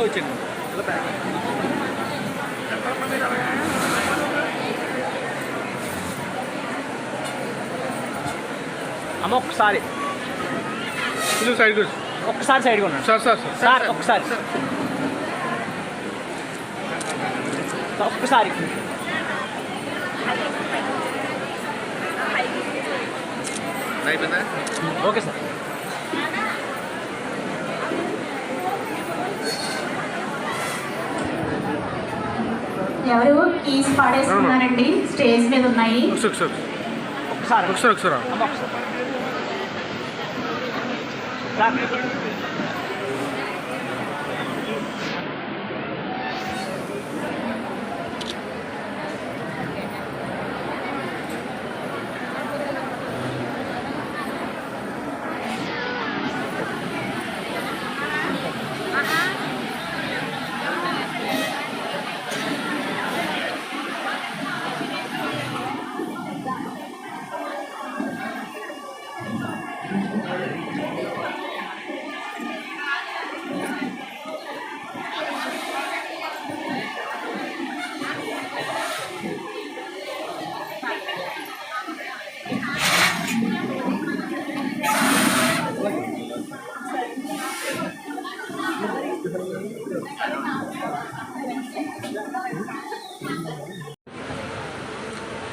ఎలా వచ్చింది. అమ్మ ఒక్కసారి కొంచెం సైడ్ కూర్చో ఒక్కసారి సైడ్గా ఉన్నాను సార్ సార్ సార్. సార్ ఒక్కసారి. ఒక్కసారి ఓకే సార్. ఎవరు? కీస్ పాడేసుకున్నారండి స్టేజ్ మీద ఉన్నాయి. ఒకసారి ఒకసారి. ఒకసారి.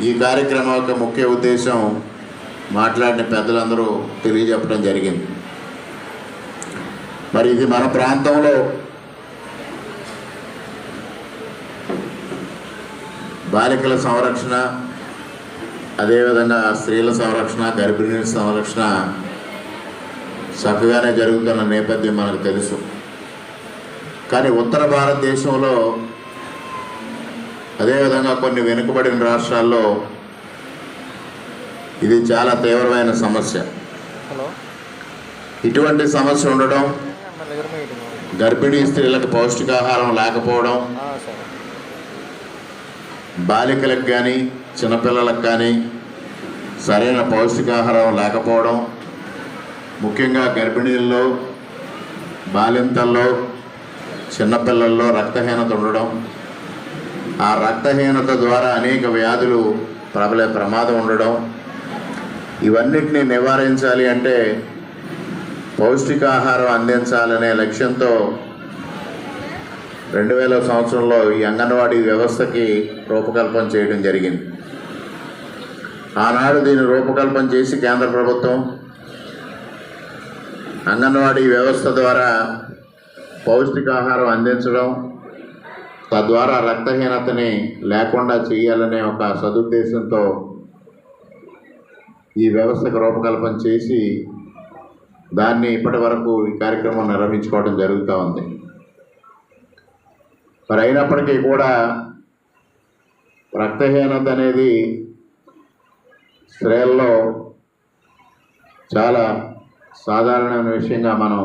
ఈ కార్యక్రమం యొక్క ముఖ్య ఉద్దేశం మాట్లాడిన పెద్దలందరూ తెలియజెప్పడం జరిగింది. మరి ఇది మన ప్రాంతంలో బాలికల సంరక్షణ అదేవిధంగా స్త్రీల సంరక్షణ గర్భిణీ సంరక్షణ చక్కగానే జరుగుతున్న నేపథ్యం మనకు తెలుసు. కానీ ఉత్తర భారతదేశంలో అదేవిధంగా కొన్ని వెనుకబడిన రాష్ట్రాల్లో ఇది చాలా తీవ్రమైన సమస్య. ఇటువంటి సమస్య ఉండడం గర్భిణీ స్త్రీలకు పౌష్టికాహారం లేకపోవడం బాలికలకు కానీ చిన్నపిల్లలకు కానీ సరైన పౌష్టికాహారం లేకపోవడం ముఖ్యంగా గర్భిణీల్లో బాలింతల్లో చిన్నపిల్లల్లో రక్తహీనత ఉండడం ఆ రక్తహీనత ద్వారా అనేక వ్యాధులు ప్రబలే ప్రమాదం ఉండడం. ఇవన్నిటిని నివారించాలి అంటే పౌష్టికాహారం అందించాలనే లక్ష్యంతో రెండు వేల సంవత్సరంలో ఈ అంగన్వాడీ వ్యవస్థకి రూపకల్పన చేయడం జరిగింది. ఆనాడు దీన్ని రూపకల్పన చేసి కేంద్ర ప్రభుత్వం అంగన్వాడీ వ్యవస్థ ద్వారా పౌష్టికాహారం అందించడం తద్వారా రక్తహీనతని లేకుండా చేయాలనే ఒక సదుద్దేశంతో ఈ వ్యవస్థకు రూపకల్పన చేసి దాన్ని ఇప్పటి వరకు ఈ కార్యక్రమం నిర్వహించుకోవడం జరుగుతూ ఉంది. మరి అయినప్పటికీ కూడా రక్తహీనత అనేది స్త్రీల్లో చాలా సాధారణమైన విషయంగా మనం